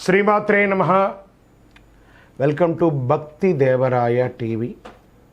శ్రీమాత్రే నమ welcome to భక్తి దేవరాయ టీవీ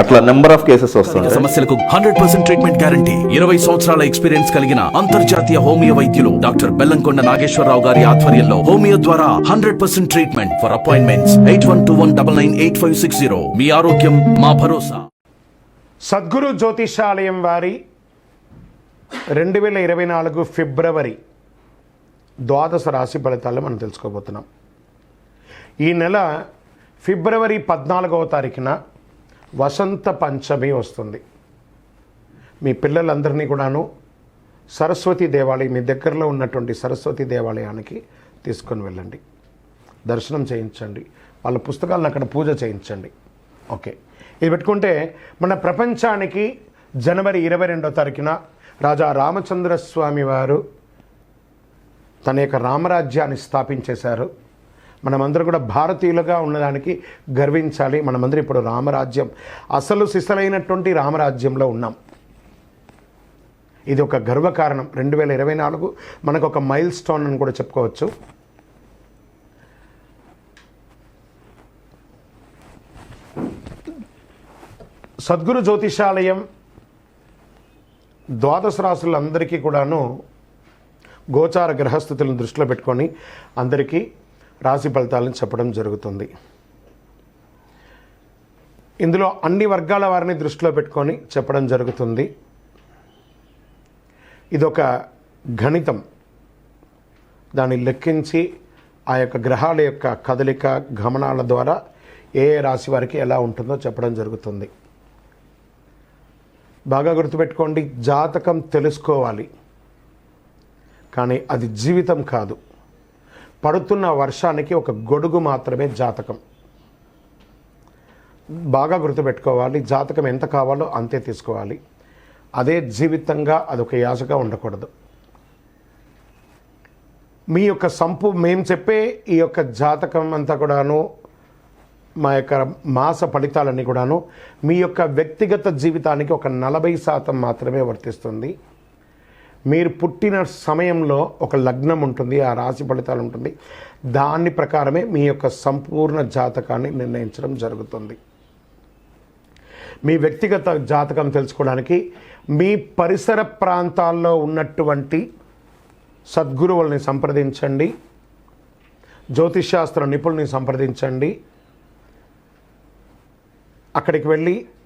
అట్లా నెంబర్ ఆఫ్ కేసెస్ వస్తుంటాయి. సమస్యలకు హండ్రెడ్ పర్సెంట్ ట్రీట్మెంట్ గ్యారంటీ ఇరవై సంవత్సరాల ఎక్స్పీరియన్స్ కలిగిన అంతర్జాతీయ హోమియో వైద్యులు డాక్టర్ బెల్లంకొండ నాగేశ్వరరావు గారి ఆధ్వర్యంలో హోమియో ద్వారా hundred percent treatment for appointments eight one two one double nine eight five six zero మీ ఆరోగ్యం మా భరోసా. సద్గురు జ్యోతిషాలయం వారి రెండు వేల ఇరవై నాలుగు ఫిబ్రవరి ద్వాదశ రాశి ఫలితాలు మనం తెలుసుకోబోతున్నాం. ఈ నెల ఫిబ్రవరి పద్నాలుగవ తారీఖున వసంత పంచమి వస్తుంది. మీ పిల్లలందరినీ కూడాను సరస్వతి దేవాలయం మీ దగ్గరలో ఉన్నటువంటి సరస్వతి దేవాలయానికి తీసుకొని వెళ్ళండి. దర్శనం చేయించండి. వాళ్ళ పుస్తకాలను అక్కడ పూజ చేయించండి. ఓకే. ఇది పెట్టుకుంటే మన ప్రపంచానికి జనవరి ఇరవై రెండో తారీఖున రాజా రామచంద్రస్వామి వారు తన యొక్క రామరాజ్యాన్ని స్థాపించేశారు. మనమందరం కూడా భారతీయులుగా ఉన్నదానికి గర్వించాలి. మనమందరం ఇప్పుడు రామరాజ్యం అసలు సిసలైనటువంటి రామరాజ్యంలో ఉన్నాం. ఇది ఒక గర్వకారణం. రెండు వేల ఇరవై నాలుగు మనకు ఒక మైల్ స్టోన్ అని కూడా చెప్పుకోవచ్చు. సద్గురు జ్యోతిషాలయం ద్వాదశ రాసులందరికీ కూడాను గోచార గ్రహస్థితులను దృష్టిలో పెట్టుకొని అందరికీ రాశి ఫలితాలను చెప్పడం జరుగుతుంది. ఇందులో అన్ని వర్గాల వారిని దృష్టిలో పెట్టుకొని చెప్పడం జరుగుతుంది. ఇదొక గణితం. దాన్ని లెక్కించి ఆ యొక్క గ్రహాల యొక్క కదలిక గమనాల ద్వారా ఏ ఏ రాశి వారికి ఎలా ఉంటుందో చెప్పడం జరుగుతుంది. బాగా గుర్తుపెట్టుకోండి జాతకం తెలుసుకోవాలి. కానీ అది జీవితం కాదు. పడుతున్న వర్షానికి ఒక గొడుగు మాత్రమే జాతకం. బాగా గుర్తుపెట్టుకోవాలి జాతకం ఎంత కావాలో అంతే తీసుకోవాలి. అదే జీవితంగా అదొక యాసగా ఉండకూడదు. మీ యొక్క సంపు మేము చెప్పే ఈ యొక్క జాతకం అంతా కూడాను మా యొక్క మాస ఫలితాలన్నీ కూడాను మీ యొక్క వ్యక్తిగత జీవితానికి ఒక నలభై శాతం మాత్రమే వర్తిస్తుంది. మీరు పుట్టిన సమయంలో ఒక లగ్నం ఉంటుంది ఆ రాశి ఫలితాలు ఉంటుంది. దాని ప్రకారమే మీ యొక్క సంపూర్ణ జాతకాన్ని నిర్ణయించడం జరుగుతుంది. మీ వ్యక్తిగత జాతకం తెలుసుకోవడానికి మీ పరిసర ప్రాంతాల్లో ఉన్నటువంటి సద్గురువుల్ని సంప్రదించండి. జ్యోతిష్శాస్త్ర నిపుణుల్ని సంప్రదించండి. అక్కడికి వెళ్ళి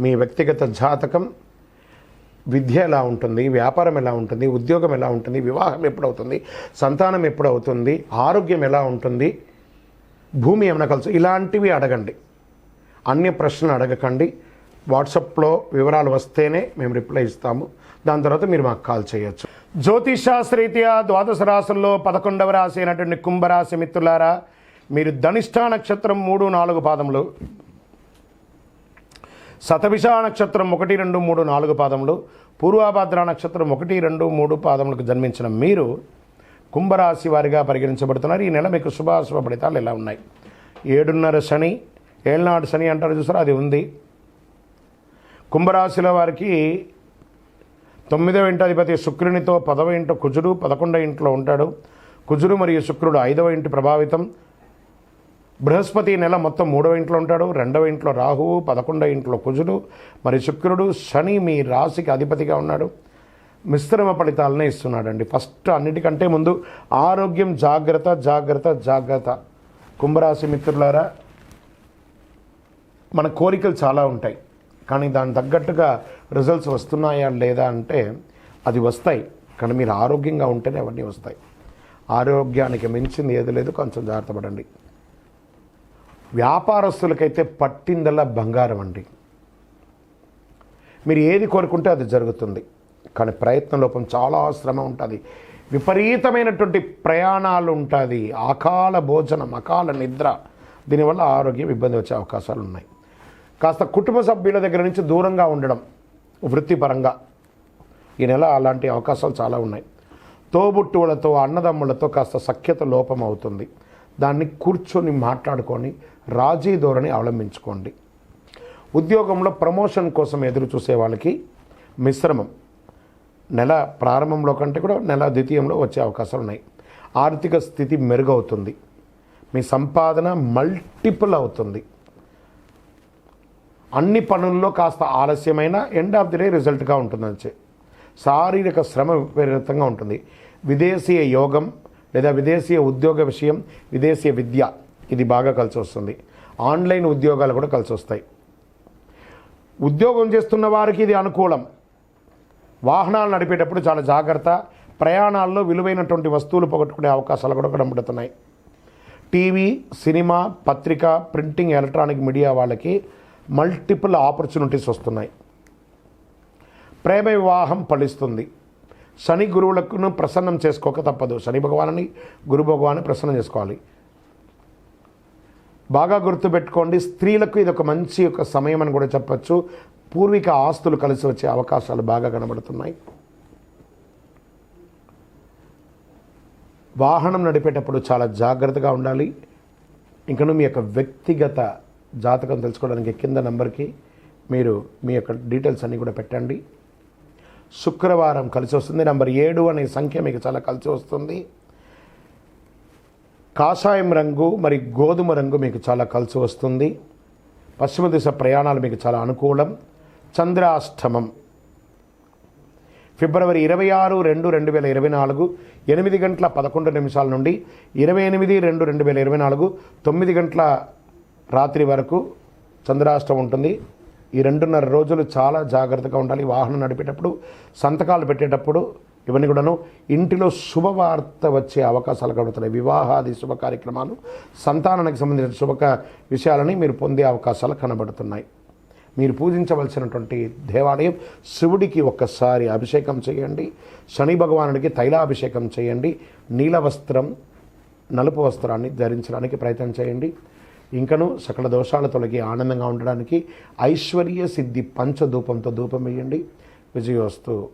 మీ వ్యక్తిగత జాతకం విద్య ఎలా ఉంటుంది వ్యాపారం ఎలా ఉంటుంది ఉద్యోగం ఎలా ఉంటుంది వివాహం ఎప్పుడవుతుంది సంతానం ఎప్పుడవుతుంది ఆరోగ్యం ఎలా ఉంటుంది భూమి ఏమైనా కలుసు ఇలాంటివి అడగండి. అన్య ప్రశ్నలు అడగకండి. వాట్సాప్లో వివరాలు వస్తేనే మేము రిప్లై ఇస్తాము. దాని తర్వాత మీరు మాకు కాల్ చేయొచ్చు. జ్యోతిషాస్త్రీత్యా ద్వాదశ రాశుల్లో పదకొండవ రాశి అయినటువంటి కుంభరాశి మిత్రులారా మీరు ధనిష్ఠా నక్షత్రం మూడు నాలుగు పాదములు శతభిష నక్షత్రం ఒకటి రెండు మూడు నాలుగు పాదములు పూర్వాభాద్ర నక్షత్రం ఒకటి రెండు మూడు పాదములకు జన్మించిన మీరు కుంభరాశి వారిగా పరిగణించబడుతున్నారు. ఈ నెల మీకు శుభాశుభ ఫలితాలు ఇలా ఉన్నాయి? ఏడున్నర శని ఏళ్ళనాడు శని అంటారు చూసారా? అది ఉంది. కుంభరాశిల వారికి తొమ్మిదవ ఇంటి అధిపతి శుక్రునితో పదవ ఇంట కుజుడు పదకొండవ ఇంట్లో ఉంటాడు. కుజుడు మరియు శుక్రుడు ఐదవ ఇంటి ప్రభావితం. బృహస్పతి నెల మొత్తం మూడవ ఇంట్లో ఉంటాడు రెండవ ఇంట్లో రాహువు పదకొండవ ఇంట్లో కుజుడు. మరి శుక్రుడు శని మీ రాశికి అధిపతిగా ఉన్నాడు. మిశ్రమ ఫలితాలనే ఇస్తున్నాడండి. ఫస్ట్ అన్నిటికంటే ముందు ఆరోగ్యం జాగ్రత్త జాగ్రత్త జాగ్రత్త. కుంభరాశి మిత్రులారా మన కోరికలు చాలా ఉంటాయి. కానీ దాని తగ్గట్టుగా రిజల్ట్స్ వస్తున్నాయా లేదా అంటే అది వస్తాయి. కానీ మీరు ఆరోగ్యంగా ఉంటేనే అవన్నీ వస్తాయి. ఆరోగ్యానికి మించింది ఏది లేదు. కొంచెం జాగ్రత్త పడండి. వ్యాపారస్తులకైతే పట్టిందల్లా బంగారం అండి. మీరు ఏది కోరుకుంటే అది జరుగుతుంది. కానీ ప్రయత్న లోపం చాలా శ్రమ ఉంటుంది. విపరీతమైనటువంటి ప్రయాణాలు ఉంటుంది. అకాల భోజనం అకాల నిద్ర. దీనివల్ల ఆరోగ్యం ఇబ్బంది వచ్చే అవకాశాలు ఉన్నాయి. కాస్త కుటుంబ సభ్యుల దగ్గర నుంచి దూరంగా ఉండడం వృత్తిపరంగా ఈ నెల అలాంటి అవకాశాలు చాలా ఉన్నాయి. తోబుట్టువులతో అన్నదమ్ములతో కాస్త సఖ్యత లోపం అవుతుంది. దాన్ని కూర్చొని మాట్లాడుకొని రాజీ ధోరణి అవలంబించుకోండి. ఉద్యోగంలో ప్రమోషన్ కోసం ఎదురు చూసే వాళ్ళకి మిశ్రమం. నెల ప్రారంభంలో కంటే కూడా నెల ద్వితీయంలో వచ్చే అవకాశాలు ఉన్నాయి. ఆర్థిక స్థితి మెరుగవుతుంది. మీ సంపాదన మల్టిపుల్ అవుతుంది. అన్ని పనుల్లో కాస్త ఆలస్యమైన ఎండ్ ఆఫ్ ది డే రిజల్ట్గా ఉంటుంది శారీరక శ్రమ విపరీతంగా ఉంటుంది. విదేశీయ యోగం లేదా విదేశీయ ఉద్యోగ విషయం విదేశీయ విద్య ఇది బాగా కలిసి వస్తుంది. ఆన్లైన్ ఉద్యోగాలు కూడా కలిసి వస్తాయి. ఉద్యోగం చేస్తున్న వారికి ఇది అనుకూలం. వాహనాలు నడిపేటప్పుడు చాలా జాగ్రత్త. ప్రయాణాల్లో విలువైనటువంటి వస్తువులు పోగొట్టుకునే అవకాశాలు కూడా కనబడుతున్నాయి. టీవీ సినిమా పత్రిక ప్రింటింగ్ ఎలక్ట్రానిక్ మీడియా వాళ్ళకి మల్టిపుల్ ఆపర్చునిటీస్ వస్తున్నాయి. ప్రేమ వివాహం ఫలిస్తుంది. శని గురువులకును ప్రసన్నం చేసుకోక తప్పదు. శని భగవాన్ని గురు భగవాన్ని ప్రసన్నం చేసుకోవాలి. బాగా గుర్తుపెట్టుకోండి స్త్రీలకు ఇది ఒక మంచి ఒక సమయం అని కూడా చెప్పచ్చు. పూర్విక ఆస్తులు కలిసి వచ్చే అవకాశాలు బాగా కనబడుతున్నాయి. వాహనం నడిపేటప్పుడు చాలా జాగ్రత్తగా ఉండాలి. ఇంకను మీ యొక్క వ్యక్తిగత జాతకం తెలుసుకోవడానికి కింద నంబర్కి మీరు మీ యొక్క డీటెయిల్స్ అన్నీ కూడా పెట్టండి. శుక్రవారం కలిసి వస్తుంది. నెంబర్ ఏడు అనే సంఖ్య మీకు చాలా కలిసి వస్తుంది. కాషాయం రంగు మరి గోధుమ రంగు మీకు చాలా కలిసి వస్తుంది. పశ్చిమ దిశ ప్రయాణాలు మీకు చాలా అనుకూలం. చంద్రాష్టమం. ఫిబ్రవరి ఇరవై ఆరు రెండు రెండు వేల ఇరవై నాలుగు ఎనిమిది గంటల పదకొండు నిమిషాల నుండి ఇరవై ఎనిమిది రెండు రెండు వేల ఇరవై నాలుగు తొమ్మిది గంటల రాత్రి వరకు చంద్రాష్టం ఉంటుంది. ఈ రెండున్నర రోజులు చాలా జాగ్రత్తగా ఉండాలి. వాహనం నడిపేటప్పుడు సంతకాలు పెట్టేటప్పుడు ఇవన్నీ కూడాను ఇంటిలో శుభవార్త వచ్చే అవకాశాలు కలుగుతున్నాయి వివాహాది శుభ కార్యక్రమాలు సంతానానికి సంబంధించిన శుభ విషయాలని మీరు పొందే అవకాశాలు కనబడుతున్నాయి. మీరు పూజించవలసినటువంటి దేవాలయం శివుడికి ఒక్కసారి అభిషేకం చేయండి. శని భగవానుడికి తైలాభిషేకం చేయండి. నీల వస్త్రం నలుపు వస్త్రాన్ని ధరించడానికి ప్రయత్నం చేయండి. ఇంకను సకల దోషాలు తొలగి ఆనందంగా ఉండడానికి ఐశ్వర్య సిద్ధి పంచధూపంతో ధూపం వేయండి. విజయోస్తు.